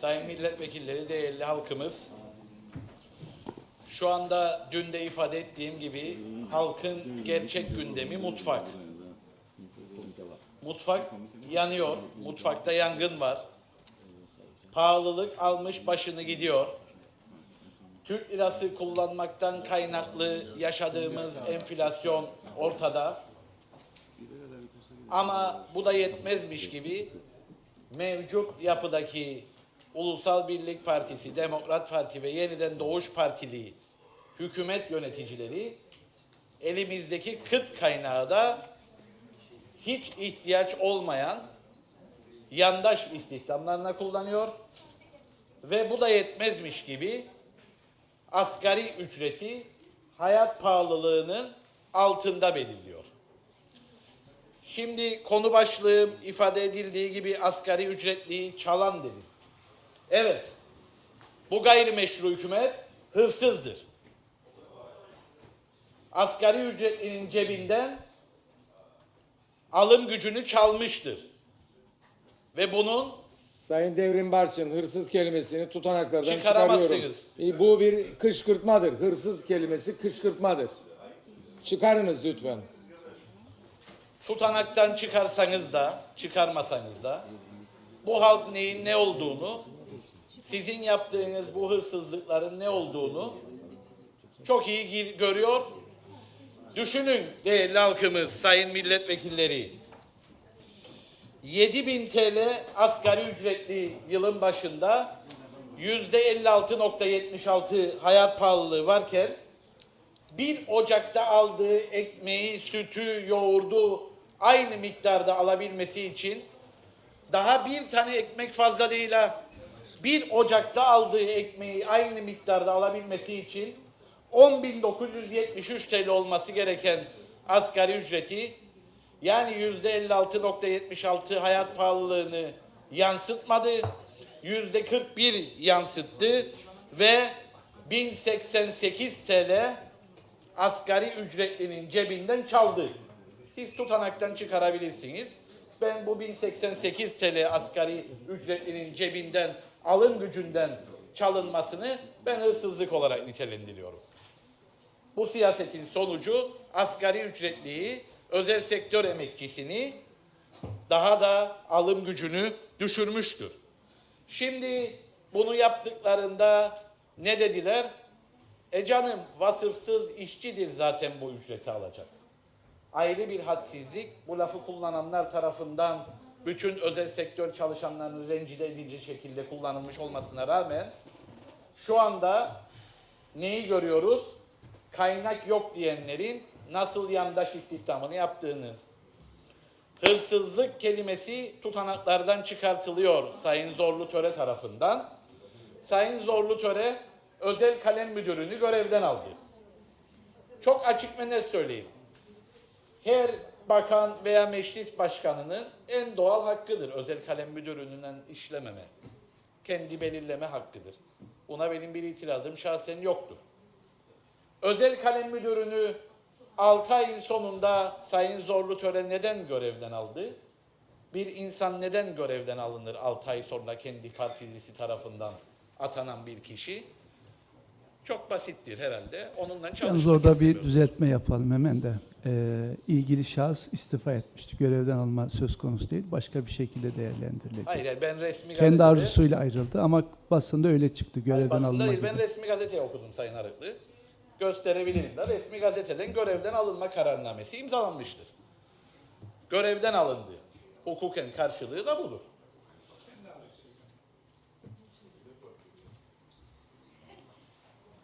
sayın milletvekilleri, değerli halkımız, şu anda dün de ifade ettiğim gibi halkın gerçek gündemi mutfak. Mutfak yanıyor, mutfakta yangın var. Pahalılık almış başını gidiyor. Türk lirası kullanmaktan kaynaklı yaşadığımız enflasyon ortada. Ama bu da yetmezmiş gibi mevcut yapıdaki Ulusal Birlik Partisi, Demokrat Parti ve Yeniden Doğuş Partili hükümet yöneticileri elimizdeki kıt kaynağı da hiç ihtiyaç olmayan yandaş istihdamlarına kullanıyor ve bu da yetmezmiş gibi asgari ücreti hayat pahalılığının altında belirliyor. Şimdi konu başlığım ifade edildiği gibi asgari ücretliyi çalan dedim. Evet, bu gayrimeşru hükümet hırsızdır. Asgari ücretlinin cebinden alım gücünü çalmıştır. Ve bunun Sayın Devrim Barçın hırsız kelimesini tutanaklardan Çıkaramazsınız. çıkarıyorum. E, Bu bir kışkırtmadır. Hırsız kelimesi kışkırtmadır. Çıkarınız lütfen. tutanaktan çıkarsanız da, çıkarmasanız da bu halk neyin ne olduğunu, sizin yaptığınız bu hırsızlıkların ne olduğunu çok iyi görüyor. Düşünün değerli halkımız, sayın milletvekilleri. 7000 TL asgari ücretli yılın başında yüzde 56.76 hayat pahalılığı varken 1 Ocak'ta aldığı ekmeği, sütü, yoğurdu aynı miktarda alabilmesi için daha bir tane ekmek fazla değil ha. 1 Ocak'ta aldığı ekmeği aynı miktarda alabilmesi için 10.973 TL olması gereken asgari ücreti yani yüzde 56.76 hayat pahalılığını yansıtmadı. Yüzde 41 yansıttı ve 1088 TL asgari ücretlinin cebinden çaldı. Siz tutanaktan çıkarabilirsiniz. Ben bu 1088 TL asgari ücretlinin cebinden alım gücünden çalınmasını ben hırsızlık olarak nitelendiriyorum. Bu siyasetin sonucu asgari ücretliyi, özel sektör emekçisini daha da alım gücünü düşürmüştür. Şimdi bunu yaptıklarında ne dediler? E canım vasıfsız işçidir zaten bu ücreti alacak. Ayrı bir hadsizlik bu lafı kullananlar tarafından bütün özel sektör çalışanlarının rencide edici şekilde kullanılmış olmasına rağmen şu anda neyi görüyoruz? Kaynak yok diyenlerin nasıl yandaş istihdamını yaptığını. Hırsızlık kelimesi tutanaklardan çıkartılıyor Sayın Zorlu Töre tarafından. Sayın Zorlu Töre özel kalem müdürünü görevden aldı. Çok açık ve net söyleyeyim. Her bakan veya meclis başkanının en doğal hakkıdır özel kalem müdürünün işlememe. Kendi belirleme hakkıdır. Buna benim bir itirazım şahsen yoktur. Özel kalem müdürünü 6 ayın sonunda Sayın Zorlu Töre neden görevden aldı? Bir insan neden görevden alınır 6 ay sonra kendi partisi tarafından atanan bir kişi? Çok basittir herhalde. Onunla Yalnız çalışmak orada bir düzeltme yapalım hemen de. Ee, ilgili şahıs istifa etmişti. Görevden alma söz konusu değil. Başka bir şekilde değerlendirilecek. Hayır hayır, ben resmi Kendi gazetede- arzusuyla ayrıldı ama basında öyle çıktı. Hayır, Görevden basında alınma değil, ben resmi gazeteyi okudum Sayın Arıklı. Gösterebilirim de resmi gazeteden görevden alınma kararnamesi imzalanmıştır. Görevden alındı. Hukuken karşılığı da budur.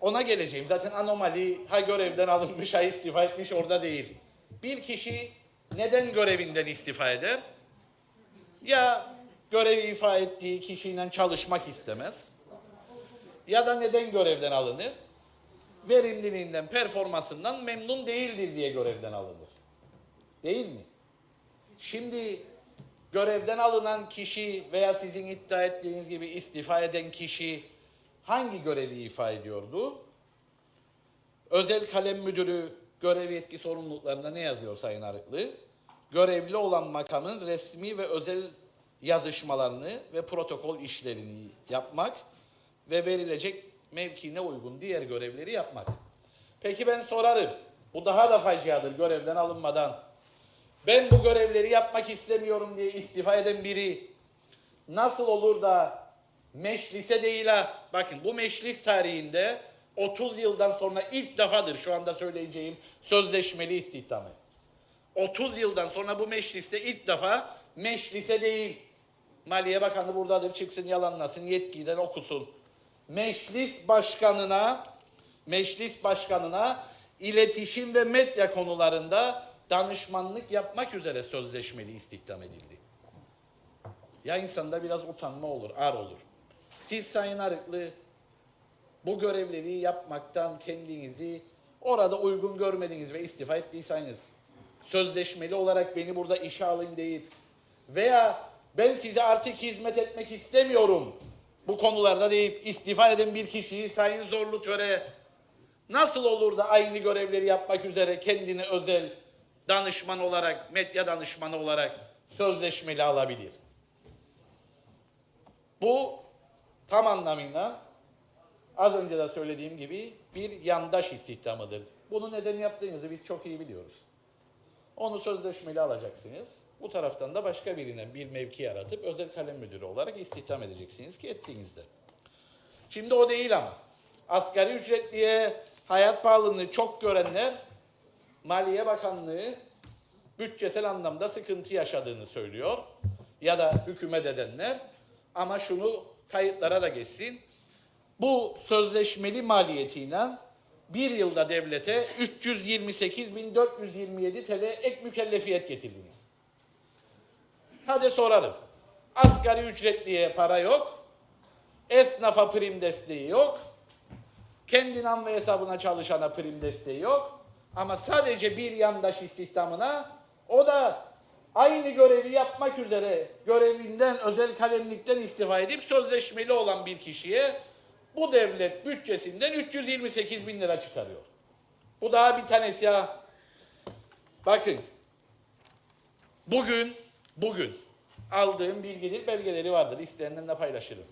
Ona geleceğim. Zaten anomali ha görevden alınmış ha istifa etmiş orada değil. Bir kişi neden görevinden istifa eder? Ya görevi ifa ettiği kişiyle çalışmak istemez ya da neden görevden alınır? Verimliliğinden, performansından memnun değildir diye görevden alınır. Değil mi? Şimdi görevden alınan kişi veya sizin iddia ettiğiniz gibi istifa eden kişi hangi görevi ifa ediyordu? Özel kalem müdürü görev yetki sorumluluklarında ne yazıyor Sayın Arıklı? Görevli olan makamın resmi ve özel yazışmalarını ve protokol işlerini yapmak ve verilecek mevkine uygun diğer görevleri yapmak. Peki ben sorarım. Bu daha da faciadır görevden alınmadan. Ben bu görevleri yapmak istemiyorum diye istifa eden biri nasıl olur da meclise değil ha. Bakın bu meclis tarihinde 30 yıldan sonra ilk defadır şu anda söyleyeceğim sözleşmeli istihdamı. 30 yıldan sonra bu mecliste ilk defa meclise değil. Maliye Bakanı buradadır çıksın yalanlasın yetkiden okusun. Meclis başkanına meclis başkanına iletişim ve medya konularında danışmanlık yapmak üzere sözleşmeli istihdam edildi. Ya insanda biraz utanma olur, ar olur. Siz Sayın Arıklı bu görevleri yapmaktan kendinizi orada uygun görmediniz ve istifa ettiyseniz sözleşmeli olarak beni burada işe alın deyip veya ben size artık hizmet etmek istemiyorum bu konularda deyip istifa eden bir kişiyi Sayın Zorlu Töre nasıl olur da aynı görevleri yapmak üzere kendini özel danışman olarak, medya danışmanı olarak sözleşmeli alabilir? Bu tam anlamıyla az önce de söylediğim gibi bir yandaş istihdamıdır. Bunu neden yaptığınızı biz çok iyi biliyoruz. Onu sözleşmeli alacaksınız. Bu taraftan da başka birine bir mevki yaratıp özel kalem müdürü olarak istihdam edeceksiniz ki ettiğinizde. Şimdi o değil ama. Asgari ücretliye hayat pahalılığını çok görenler Maliye Bakanlığı bütçesel anlamda sıkıntı yaşadığını söylüyor. Ya da hükümet edenler. Ama şunu kayıtlara da geçsin. Bu sözleşmeli maliyetiyle bir yılda devlete 328.427 TL ek mükellefiyet getirdiniz. Hadi sorarım. Asgari ücretliye para yok. Esnafa prim desteği yok. Kendi nam ve hesabına çalışana prim desteği yok. Ama sadece bir yandaş istihdamına o da aynı görevi yapmak üzere görevinden özel kalemlikten istifa edip sözleşmeli olan bir kişiye bu devlet bütçesinden 328 bin lira çıkarıyor. Bu daha bir tanesi ya. Bakın bugün bugün aldığım bilgiler belgeleri vardır. İsteyenlerle paylaşırım.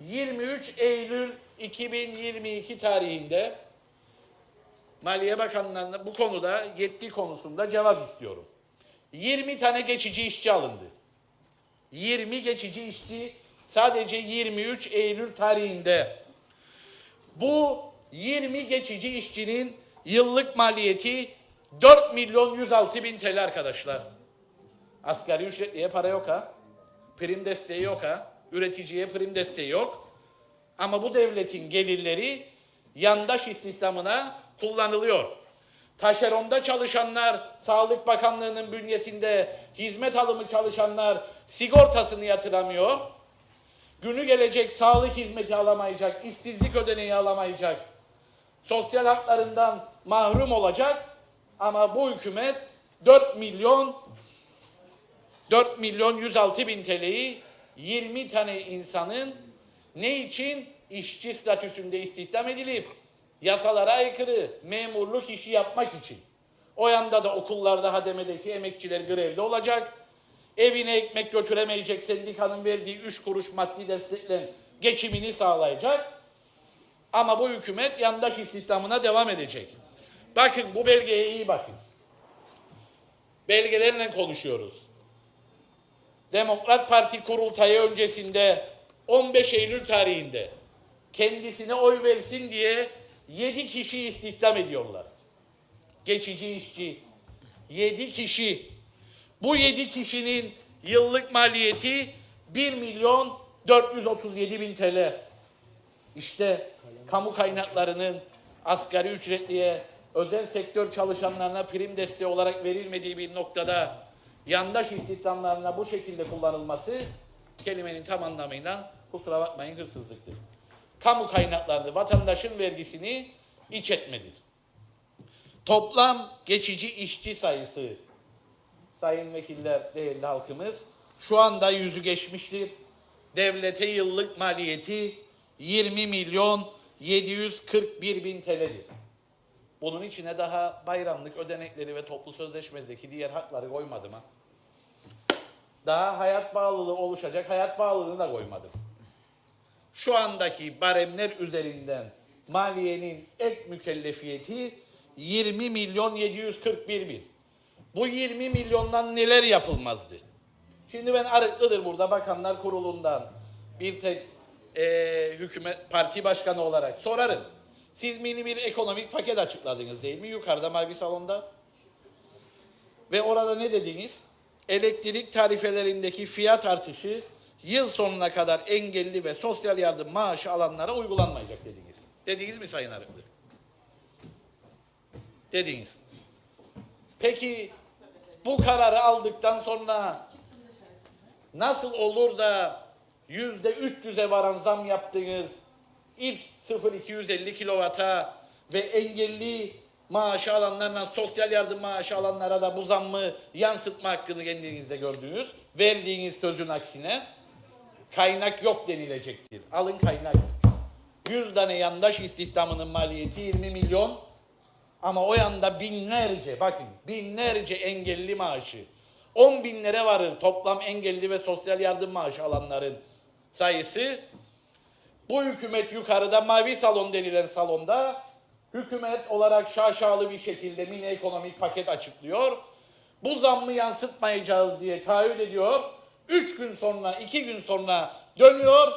23 Eylül 2022 tarihinde Maliye Bakanlığı'ndan bu konuda yetki konusunda cevap istiyorum. 20 tane geçici işçi alındı. 20 geçici işçi sadece 23 Eylül tarihinde. Bu 20 geçici işçinin yıllık maliyeti 4 milyon 106 bin TL arkadaşlar. Asgari ücretliye para yok ha. Prim desteği yok ha. Üreticiye prim desteği yok. Ama bu devletin gelirleri yandaş istihdamına kullanılıyor. Taşeronda çalışanlar, Sağlık Bakanlığı'nın bünyesinde hizmet alımı çalışanlar sigortasını yatıramıyor. Günü gelecek sağlık hizmeti alamayacak, işsizlik ödeneği alamayacak. Sosyal haklarından mahrum olacak. Ama bu hükümet 4 milyon 4 milyon 106 bin TL'yi 20 tane insanın ne için işçi statüsünde istihdam edilip yasalara aykırı memurluk işi yapmak için. O yanda da okullarda hademedeki emekçiler grevde olacak. Evine ekmek götüremeyecek sendikanın verdiği 3 kuruş maddi destekle geçimini sağlayacak. Ama bu hükümet yandaş istihdamına devam edecek. Bakın bu belgeye iyi bakın. Belgelerle konuşuyoruz. Demokrat Parti kurultayı öncesinde 15 Eylül tarihinde kendisine oy versin diye 7 kişi istihdam ediyorlar. Geçici işçi. 7 kişi. Bu 7 kişinin yıllık maliyeti 1 milyon 437 bin TL. İşte kamu kaynaklarının asgari ücretliye, özel sektör çalışanlarına prim desteği olarak verilmediği bir noktada yandaş istihdamlarına bu şekilde kullanılması kelimenin tam anlamıyla kusura bakmayın hırsızlıktır. Kamu kaynaklarını, vatandaşın vergisini iç etmedir. Toplam geçici işçi sayısı sayın vekiller, değerli halkımız şu anda yüzü geçmiştir. Devlete yıllık maliyeti 20 milyon 741 bin TL'dir. Bunun içine daha bayramlık ödenekleri ve toplu sözleşmedeki diğer hakları koymadım ha. Daha hayat bağlılığı oluşacak hayat bağlılığını da koymadım. Şu andaki baremler üzerinden maliyenin ek mükellefiyeti 20 milyon 741 bin. Bu 20 milyondan neler yapılmazdı? Şimdi ben Arıklı'dır burada Bakanlar Kurulu'ndan bir tek eee, hükümet parti başkanı olarak sorarım. Siz mini bir ekonomik paket açıkladınız değil mi yukarıda mavi salonda? Ve orada ne dediniz? Elektrik tarifelerindeki fiyat artışı yıl sonuna kadar engelli ve sosyal yardım maaşı alanlara uygulanmayacak dediniz. Dediniz mi Sayın Arıklı? Dediniz. Peki bu kararı aldıktan sonra nasıl olur da yüzde 300'e varan zam yaptınız? İlk 0-250 kilovata ve engelli maaşı alanlarla sosyal yardım maaşı alanlara da bu zammı yansıtma hakkını kendinizde gördünüz. Verdiğiniz sözün aksine kaynak yok denilecektir. Alın kaynak. 100 tane yandaş istihdamının maliyeti 20 milyon ama o yanda binlerce bakın binlerce engelli maaşı 10 binlere varır toplam engelli ve sosyal yardım maaşı alanların sayısı. Bu hükümet yukarıda mavi salon denilen salonda hükümet olarak şaşalı bir şekilde mini ekonomik paket açıklıyor. Bu zammı yansıtmayacağız diye taahhüt ediyor. Üç gün sonra, iki gün sonra dönüyor.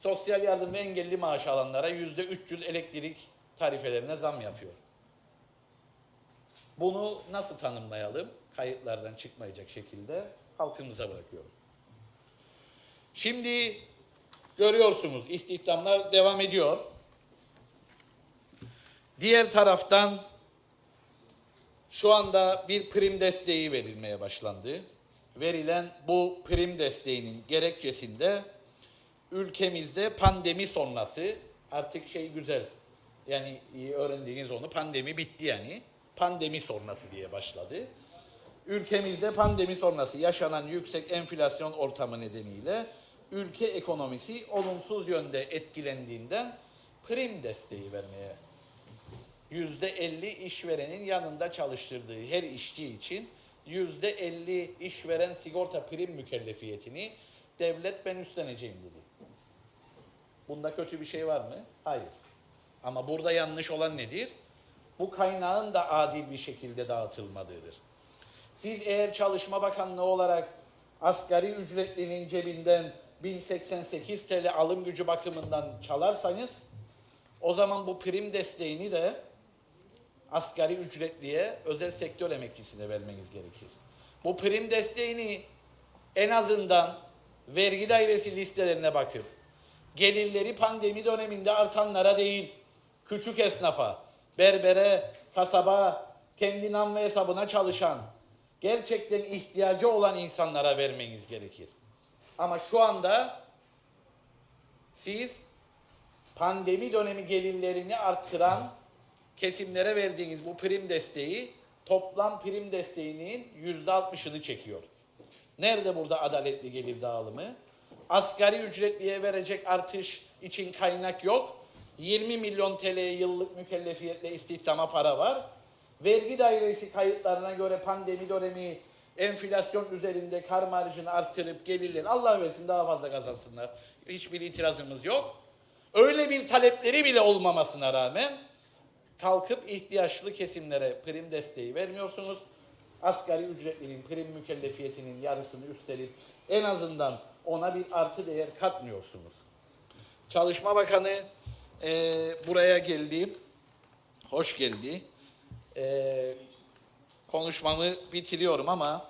Sosyal yardım ve engelli maaş alanlara yüzde 300 elektrik tarifelerine zam yapıyor. Bunu nasıl tanımlayalım? Kayıtlardan çıkmayacak şekilde halkımıza bırakıyorum. Şimdi görüyorsunuz istihdamlar devam ediyor. Diğer taraftan şu anda bir prim desteği verilmeye başlandı. Verilen bu prim desteğinin gerekçesinde ülkemizde pandemi sonrası artık şey güzel. Yani öğrendiğiniz onu pandemi bitti yani. Pandemi sonrası diye başladı. Ülkemizde pandemi sonrası yaşanan yüksek enflasyon ortamı nedeniyle ülke ekonomisi olumsuz yönde etkilendiğinden prim desteği vermeye yüzde elli işverenin yanında çalıştırdığı her işçi için yüzde elli işveren sigorta prim mükellefiyetini devlet ben üstleneceğim dedi. Bunda kötü bir şey var mı? Hayır. Ama burada yanlış olan nedir? Bu kaynağın da adil bir şekilde dağıtılmadığıdır. Siz eğer Çalışma Bakanlığı olarak asgari ücretlinin cebinden 1088 TL alım gücü bakımından çalarsanız o zaman bu prim desteğini de asgari ücretliye, özel sektör emeklisine vermeniz gerekir. Bu prim desteğini en azından vergi dairesi listelerine bakıp gelirleri pandemi döneminde artanlara değil, küçük esnafa, berbere, kasaba, kendi nam ve hesabına çalışan, gerçekten ihtiyacı olan insanlara vermeniz gerekir. Ama şu anda siz pandemi dönemi gelirlerini arttıran kesimlere verdiğiniz bu prim desteği toplam prim desteğinin yüzde altmışını çekiyor. Nerede burada adaletli gelir dağılımı? Asgari ücretliye verecek artış için kaynak yok. 20 milyon TL yıllık mükellefiyetle istihdama para var. Vergi dairesi kayıtlarına göre pandemi dönemi enflasyon üzerinde kar marjını arttırıp gelirlerini Allah versin daha fazla kazansınlar. Hiçbir itirazımız yok. Öyle bir talepleri bile olmamasına rağmen kalkıp ihtiyaçlı kesimlere prim desteği vermiyorsunuz. Asgari ücretlinin prim mükellefiyetinin yarısını üstlenip en azından ona bir artı değer katmıyorsunuz. Çalışma Bakanı eee, buraya geldi. Hoş geldi. Eee, konuşmamı bitiriyorum ama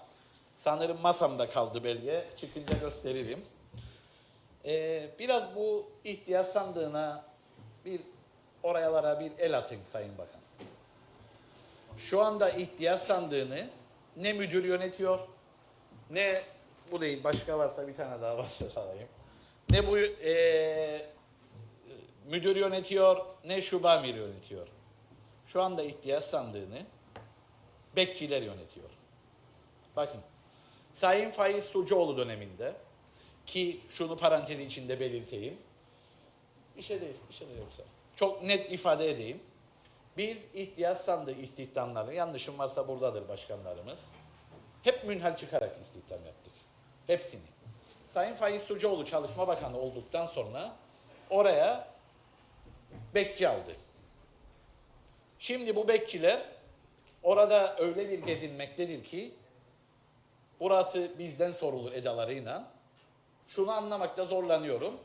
sanırım masamda kaldı belge. Çıkınca gösteririm. Eee, biraz bu ihtiyaç sandığına bir orayalara bir el atın Sayın Bakan. Şu anda ihtiyaç sandığını ne müdür yönetiyor, ne bu değil başka varsa bir tane daha varsa salayım. Ne bu eee, müdür yönetiyor, ne şube amiri yönetiyor. Şu anda ihtiyaç sandığını bekçiler yönetiyor. Bakın, Sayın Faiz Sucuoğlu döneminde ki şunu parantez içinde belirteyim. Bir şey değil, bir şey de yoksa. Çok net ifade edeyim. Biz ihtiyaç sandığı istihdamları, yanlışım varsa buradadır başkanlarımız. hep münhal çıkarak istihdam yaptık. Hepsini. Sayın Faiz Sucuoğlu Çalışma Bakanı olduktan sonra oraya bekçi aldı. Şimdi bu bekçiler orada öyle bir gezinmektedir ki burası bizden sorulur edalarıyla. Şunu anlamakta zorlanıyorum.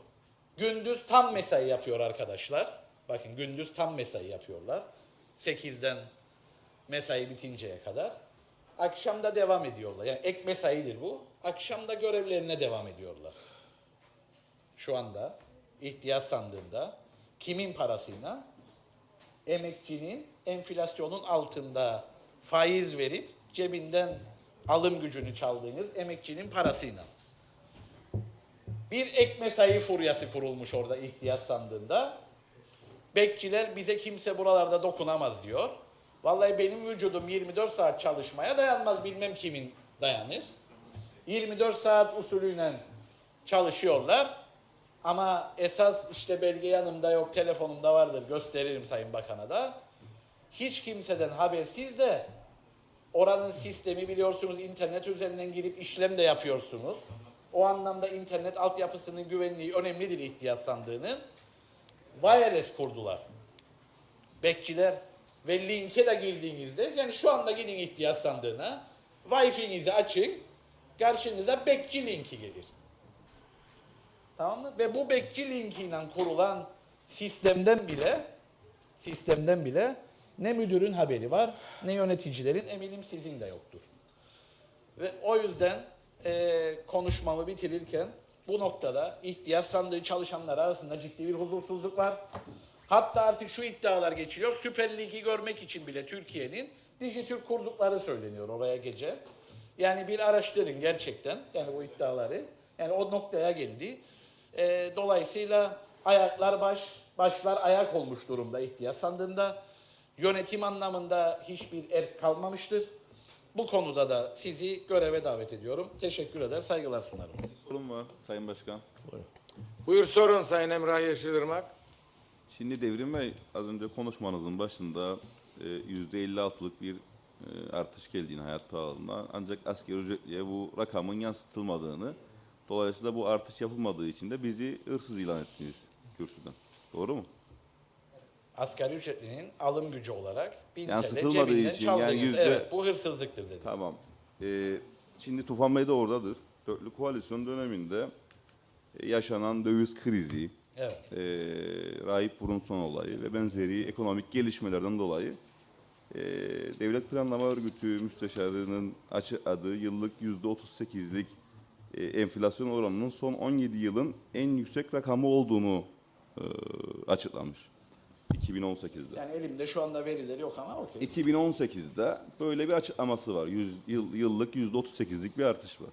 Gündüz tam mesai yapıyor arkadaşlar. Bakın gündüz tam mesai yapıyorlar. 8'den mesai bitinceye kadar. Akşamda devam ediyorlar. Yani ek mesaidir bu. Akşamda görevlerine devam ediyorlar. Şu anda ihtiyaç sandığında kimin parasıyla? Emekçinin enflasyonun altında faiz verip cebinden alım gücünü çaldığınız emekçinin parasıyla. Bir ek mesai furyası kurulmuş orada ihtiyaç sandığında. Bekçiler bize kimse buralarda dokunamaz diyor. Vallahi benim vücudum 24 saat çalışmaya dayanmaz bilmem kimin dayanır. 24 saat usulüyle çalışıyorlar. Ama esas işte belge yanımda yok telefonumda vardır gösteririm Sayın Bakan'a da. Hiç kimseden habersiz de oranın sistemi biliyorsunuz internet üzerinden girip işlem de yapıyorsunuz. O anlamda internet altyapısının güvenliği önemlidir ihtiyaç sandığının. Wireless kurdular. Bekçiler ve linke de girdiğinizde yani şu anda gidin ihtiyaç sandığına Wi-Fi'nizi açın karşınıza bekçi linki gelir. Tamam mı? Ve bu bekçi linkiyle kurulan sistemden bile sistemden bile ne müdürün haberi var ne yöneticilerin eminim sizin de yoktur. Ve o yüzden eee, konuşmamı bitirirken bu noktada ihtiyaç sandığı çalışanlar arasında ciddi bir huzursuzluk var. Hatta artık şu iddialar geçiliyor. Süper Lig'i görmek için bile Türkiye'nin Dijitürk kurdukları söyleniyor oraya gece. Yani bir araştırın gerçekten yani bu iddiaları. Yani o noktaya geldi. Eee, dolayısıyla ayaklar baş, başlar ayak olmuş durumda ihtiyaç sandığında. Yönetim anlamında hiçbir erk kalmamıştır. Bu konuda da sizi göreve davet ediyorum. Teşekkür eder, saygılar sunarım. Sorun var Sayın Başkan. Buyur sorun Sayın Emrah Yeşilırmak. Şimdi Devrim Bey az önce konuşmanızın başında e, yüzde 56'lık bir e, artış geldiğini hayat pahalılığına ancak asgari ücretliye bu rakamın yansıtılmadığını dolayısıyla bu artış yapılmadığı için de bizi hırsız ilan ettiniz kürsüden. Doğru mu? Asgari ücretlinin alım gücü olarak 1000 TL Yansıtılmadığı cebinden için, yani çaldınız. yüzde- Evet bu hırsızlıktır dedi. Tamam. E, şimdi Tufan Bey de oradadır. Dörtlü koalisyon döneminde e, yaşanan döviz krizi, Evet. e, Rahip Brunson olayı ve benzeri ekonomik gelişmelerden dolayı e, Devlet Planlama Örgütü Müsteşarı'nın açıkladığı yıllık %38'lik e, enflasyon oranının son 17 yılın en yüksek rakamı olduğunu e, açıklamış. 2018'de. Yani elimde şu anda verileri yok ama okey. 2018'de böyle bir açıklaması var. Yüz, yıl, yıllık %38'lik bir artış var.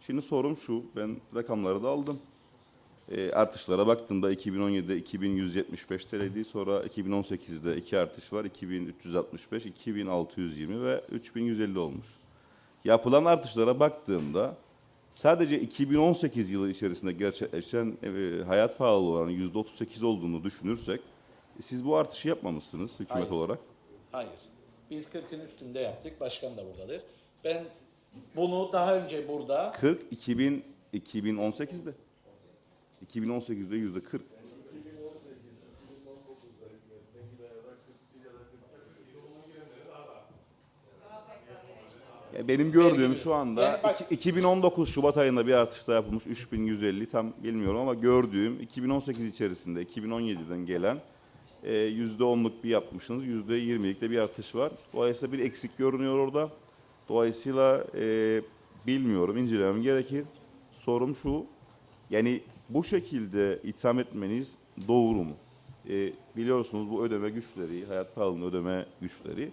Şimdi sorum şu, ben rakamları da aldım. E, artışlara baktığımda 2017'de 2175 TL'ydi, sonra 2018'de iki artış var. 2365, 2620 ve 3150 olmuş. Yapılan artışlara baktığımda sadece 2018 yılı içerisinde gerçekleşen e, hayat pahalılığı oranı %38 olduğunu düşünürsek siz bu artışı yapmamışsınız hükümet Hayır. olarak. Hayır. Biz 40'ın üstünde yaptık. Başkan da buradadır. Ben bunu daha önce burada 40 2000 2018'de. 2018'de yüzde 40. Ya benim gördüğüm şu anda Yani bak- iki- 2019 Şubat ayında bir artış daha yapılmış 3150 tam bilmiyorum ama gördüğüm 2018 içerisinde 2017'den gelen e, %10'luk bir yapmışsınız %20'lik de bir artış var. Dolayısıyla bir eksik görünüyor orada. Dolayısıyla e, bilmiyorum incelemem gerekir. Sorum şu yani bu şekilde itham etmeniz doğru mu? E, biliyorsunuz bu ödeme güçleri, hayat pahalılığının ödeme güçleri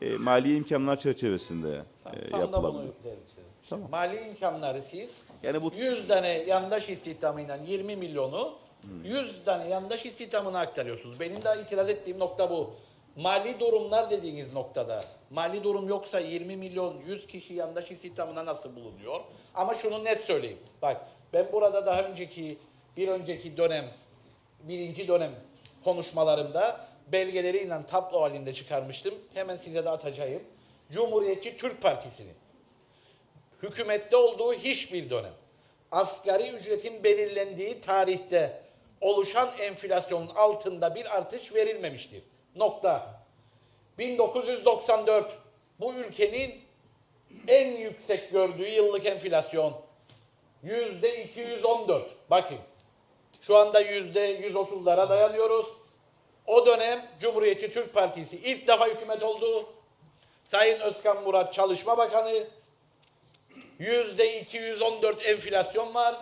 e, mali imkanlar çerçevesinde Tamam, e, tam da bunu yapılabilir. derim size. Mali imkanları siz Yani bu 100 tane yandaş istihdamıyla 20 milyonu 100 tane yandaş istihdamına aktarıyorsunuz. Benim de itiraz ettiğim nokta bu. Mali durumlar dediğiniz noktada mali durum yoksa 20 milyon 100 kişi yandaş istihdamına nasıl bulunuyor? Ama şunu net söyleyeyim. Bak ben burada daha önceki bir önceki dönem birinci dönem konuşmalarımda belgeleriyle tablo halinde çıkarmıştım. Hemen size de atacağım. Cumhuriyetçi Türk Partisi'nin hükümette olduğu hiçbir dönem asgari ücretin belirlendiği tarihte oluşan enflasyonun altında bir artış verilmemiştir. Nokta. 1994 bu ülkenin en yüksek gördüğü yıllık enflasyon yüzde 214. Bakın şu anda yüzde 130'lara dayanıyoruz. O dönem Cumhuriyetçi Türk Partisi ilk defa hükümet oldu. Sayın Özkan Murat Çalışma Bakanı yüzde 214 enflasyon var.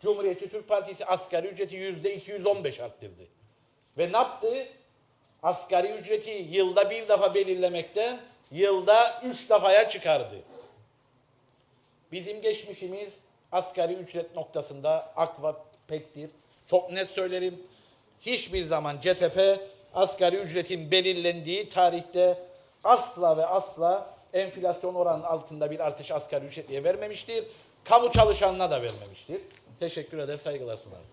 Cumhuriyetçi Türk Partisi asgari ücreti yüzde 215 arttırdı. Ve ne yaptı? Asgari ücreti yılda bir defa belirlemekten yılda üç defaya çıkardı. Bizim geçmişimiz asgari ücret noktasında akva pektir. Çok net söylerim. Hiçbir zaman CTP asgari ücretin belirlendiği tarihte asla ve asla enflasyon oranının altında bir artış asgari ücretliye vermemiştir. Kamu çalışanına da vermemiştir. Teşekkür eder, saygılar sunarım.